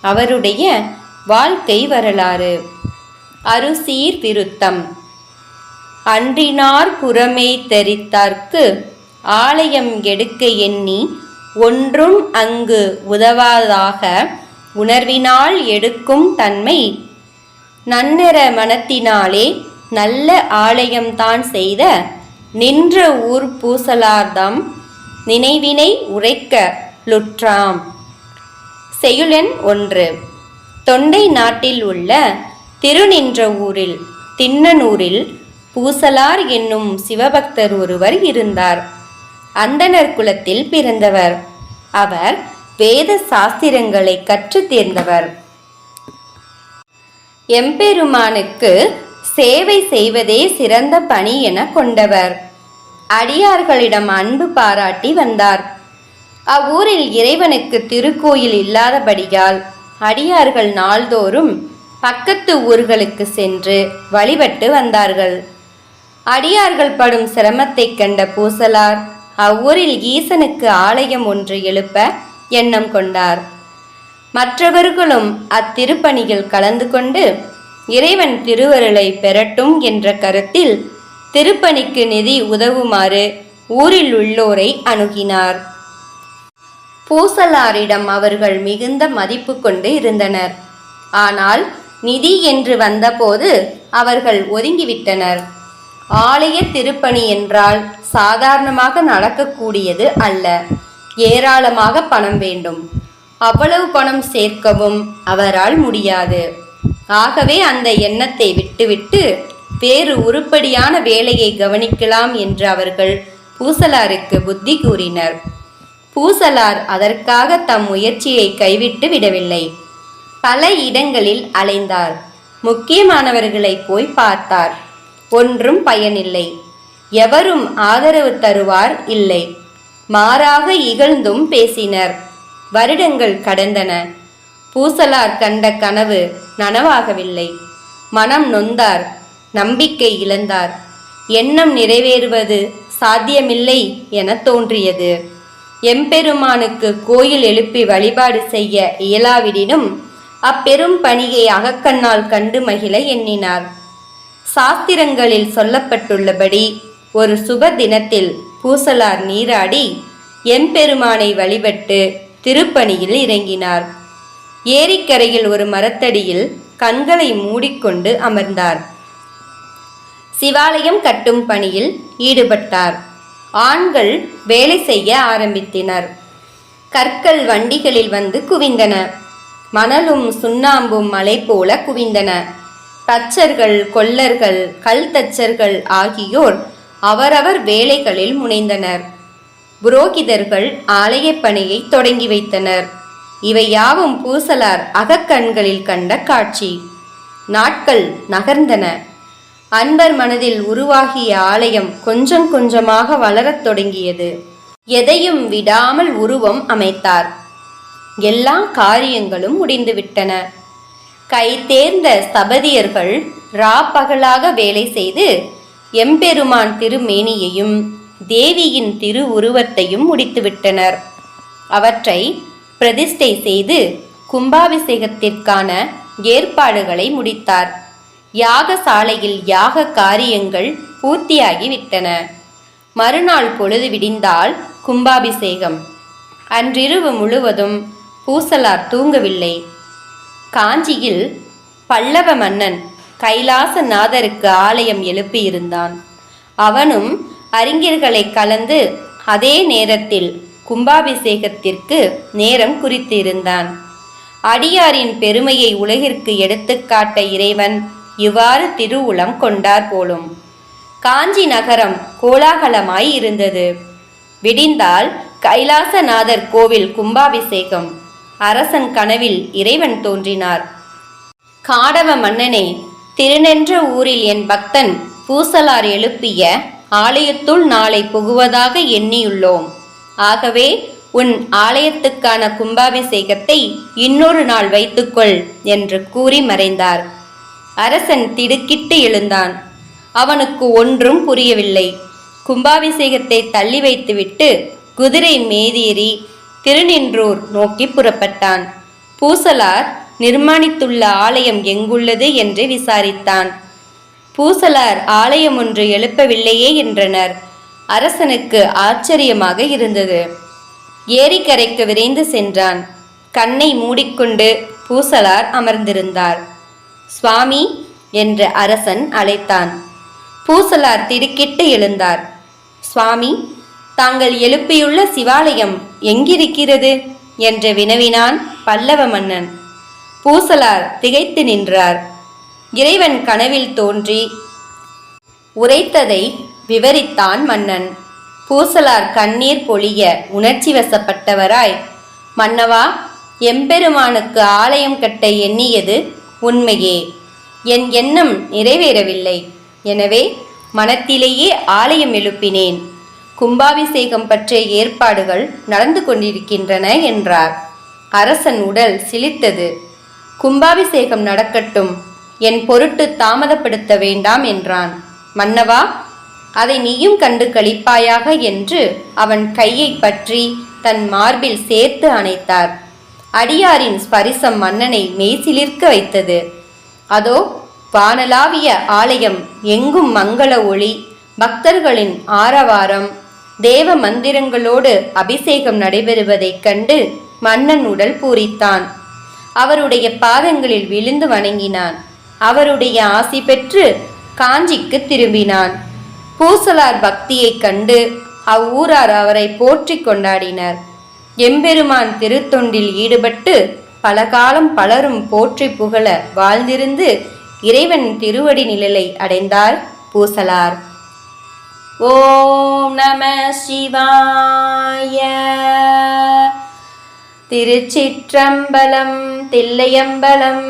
அவருடைய வாழ்க்கை வரலாறு. அருசீர் விருத்தம். அன்றினார் புறமே தெரித்தார்க்கு ஆலயம் எடுக்க எண்ணி ஒன்றும் அங்கு உதவாதாக உணர்வினால் எடுக்கும் தன்மை நன்னர மனத்தினாலே நல்ல ஆலயம்தான் செய்த நின்ற ஊர் பூசலார்தம் நினைவினை உரைக்க லுற்றாம். செய்யுளெண் ஒன்று. தொண்டை நாட்டில் உள்ள திருநின்ற ஊரில் திண்ணனூரில் பூசலார் என்னும் சிவபக்தர் ஒருவர் இருந்தார். அந்தணர் குலத்தில் பிறந்தவர். அவர் வேத சாஸ்திரங்களை கற்றுத் தேர்ந்தவர். எம்பெருமானுக்கு சேவை செய்வதே சிறந்த பணி என கொண்டவர். அடியார்களிடம் அன்பு பாராட்டி வந்தார். அவ்வூரில் இறைவனுக்கு திருக்கோயில் இல்லாதபடியால் அடியார்கள் நாள்தோறும் பக்கத்து ஊர்களுக்கு சென்று வழிபட்டு வந்தார்கள். அடியார்கள் படும் சிரமத்தைக் கண்ட பூசலார் அவ்வூரில் ஈசனுக்கு ஆலயம் ஒன்று எழுப்ப எண்ணம் கொண்டார். மற்றவர்களும் அத்திருப்பணியில் கலந்து கொண்டு இறைவன் திருவருளை பெறட்டும் என்ற கருத்தில் திருப்பணிக்கு நிதி உதவுமாறு ஊரில் உள்ளோரை அணுகினார். பூசலாரிடம் அவர்கள் மிகுந்த மதிப்பு கொண்டு இருந்தனர். ஆனால் நிதி என்று வந்தபோது அவர்கள் ஒதுங்கிவிட்டனர். ஆலய திருப்பணி என்றால் சாதாரணமாக நடக்கக்கூடியது அல்ல. ஏராளமாக பணம் வேண்டும். அவ்வளவு பணம் சேர்க்கவும் அவரால் முடியாது. ஆகவே அந்த எண்ணத்தை விட்டுவிட்டு வேறு உருப்படியான வேலையை கவனிக்கலாம் என்று அவர்கள் பூசலாருக்கு புத்தி கூறினர். பூசலார் அதற்காக தம் முயற்சியை கைவிட்டு விடவில்லை. பல இடங்களில் அலைந்தார். முக்கியமானவர்களை போய் பார்த்தார். ஒன்றும் பயனில்லை. எவரும் ஆதரவு தருவார் இல்லை. மாறாக இகழ்ந்தும் பேசினர். வருடங்கள் கடந்தன. பூசலார் கண்ட கனவு நனவாகவில்லை. மனம் நொந்தார். நம்பிக்கை இழந்தார். எண்ணம் நிறைவேறுவது சாத்தியமில்லை என தோன்றியது. எம்பெருமானுக்கு கோயில் எழுப்பி வழிபாடு செய்ய இயலாவிடினும் அப்பெரும் பணியை அகக்கண்ணால் கண்டு மகிழ எண்ணினார். சாஸ்திரங்களில் சொல்லப்பட்டுள்ளபடி ஒரு சுப தினத்தில் பூசலார் நீராடி எம்பெருமானை வழிபட்டு திருப்பணியில் இறங்கினார். ஏரிக்கரையில் ஒரு மரத்தடியில் கண்களை மூடிக்கொண்டு அமர்ந்தார். சிவாலயம் கட்டும் பணியில் ஈடுபட்டார். ஆண்கள் வேலை செய்ய ஆரம்பித்தனர். கற்கள் வண்டிகளில் வந்து குவிந்தன. மணலும் சுண்ணாம்பும் மலை போல குவிந்தன. தச்சர்கள் கொல்லர்கள் கல் தச்சர்கள் ஆகியோர் அவரவர் வேலைகளில் முனைந்தனர். புரோகிதர்கள் ஆலயப் பணியை தொடங்கி வைத்தனர். இவை யாவும் பூசலார் அகக்கண்களில் கண்ட காட்சி. நாட்கள் நகர்ந்தன. அன்பர் மனதில் உருவாகிய ஆலயம் கொஞ்சம் கொஞ்சமாக வளரத் தொடங்கியது. எதையும் விடாமல் உருவம் அமைத்தார். எல்லா காரியங்களும் முடிந்துவிட்டன. கை தேர்ந்த ஸ்தபதியர்கள் ரா பகலாக வேலை செய்து எம்பெருமான் திருமேனியையும் தேவியின் திரு உருவத்தையும் முடித்துவிட்டனர். அவற்றை பிரதிஷ்டை செய்து கும்பாபிஷேகத்திற்கான ஏற்பாடுகளை முடித்தார். யாகசாலையில் யாக காரியங்கள் பூர்த்தியாகிவிட்டன. மறுநாள் பொழுது விடிந்தால் கும்பாபிஷேகம். அன்றிரவு முழுவதும் பூசலார் தூங்கவில்லை. காஞ்சியில் பல்லவ மன்னன் கைலாசநாதருக்கு ஆலயம் எழுப்பியிருந்தான். அவனும் அறிஞர்களை கலந்து அதே நேரத்தில் கும்பாபிஷேகத்திற்கு நேரம் குறித்திருந்தான். அடியாரின் பெருமையை உலகிற்கு எடுத்துக்காட்ட இறைவன் இவ்வாறு திருவுளம் கொண்டார் போலும். காஞ்சி நகரம் கோலாகலமாய் இருந்தது. விடிந்தால் கைலாசநாதர் கோவில் கும்பாபிஷேகம். அரசன் கனவில் இறைவன் தோன்றினார். காடவ மன்னனே திருநென்ற ஊரில் என் பக்தன் பூசலார் எழுப்பிய ஆலயத்துள் நாளை புகுவதாக எண்ணியுள்ளோம். ஆகவே உன் ஆலயத்துக்கான கும்பாபிஷேகத்தை இன்னொரு நாள் வைத்துக்கொள் என்று கூறி மறைந்தார். அரசன் திடுக்கிட்டு எழுந்தான். அவனுக்கு ஒன்றும் புரியவில்லை. கும்பாபிஷேகத்தை தள்ளி வைத்துவிட்டு குதிரை மேதேறி திருநின்றூர் நோக்கி புறப்பட்டான். பூசலார் நிர்மாணித்துள்ள ஆலயம் எங்குள்ளது? என்று விசாரித்தான். பூசலார் ஆலயம் ஒன்று எழுப்பவில்லையே என்றனர். அரசனுக்கு ஆச்சரியமாக இருந்தது. ஏரிக்கரைக்கு விரைந்து சென்றான். கண்ணை மூடிக்கொண்டு பூசலார் அமர்ந்திருந்தார். சுவாமி என்று அரசன் அழைத்தான். பூசலார் திடுக்கிட்டு எழுந்தார். சுவாமி தாங்கள் எழுப்பியுள்ள சிவாலயம் எங்கிருக்கிறது? என்று வினவினான் பல்லவ மன்னன். பூசலார் திகைத்து நின்றார். இறைவன் கனவில் தோன்றி உரைத்ததை விவரித்தான் மன்னன். பூசலார் கண்ணீர் பொழிய உணர்ச்சி வசப்பட்டவராய் மன்னவா எம்பெருமானுக்கு ஆலயம் கட்ட எண்ணியது உண்மையே. என் எண்ணம் நிறைவேறவில்லை. எனவே மனத்திலேயே ஆலயம் எழுப்பினேன். கும்பாபிஷேகம் பற்றிய ஏற்பாடுகள் நடந்து கொண்டிருக்கின்றன என்றார். அரசன் உடல் சிலித்தது கும்பாபிஷேகம் நடக்கட்டும். என் பொருட்டு தாமதப்படுத்த வேண்டாம் என்றான். மன்னவா அதை நீயும் கண்டு கழிப்பாயாக என்று அவன் கையை பற்றி தன் மார்பில் சேர்த்து அணைத்தார். அடியாரின் ஸ்பரிசம் மன்னனை மெய்சிலிர்க்க வைத்தது. அதோ வானலாவிய ஆலயம் எங்கும் மங்கள ஒளி பக்தர்களின் ஆரவாரம் தேவ மந்திரங்களோடு அபிஷேகம் நடைபெறுவதைக் கண்டு மன்னன் உடல் பூரித்தான். அவருடைய பாதங்களில் விழுந்து வணங்கினான். அவருடைய ஆசி பெற்று காஞ்சிக்கு திரும்பினான். பூசலார் பக்தியைக் கண்டு அவ்வூரார் அவரை போற்றி கொண்டாடினர். எம்பெருமான் திருத்தொண்டில் ஈடுபட்டு பல காலம் பலரும் போற்றி புகழ வாழ்ந்திருந்து இறைவன் திருவடி நிழலை அடைந்தார் பூசலார். ஓம் நம சிவாய. திருச்சிற்றம்பலம் தில்லையம்பலம்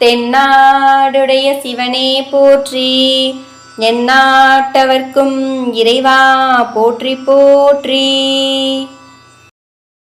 தென்னாடுடைய சிவனே போற்றி எந்நாட்டவர்க்கும் இறைவா போற்றி போற்றி.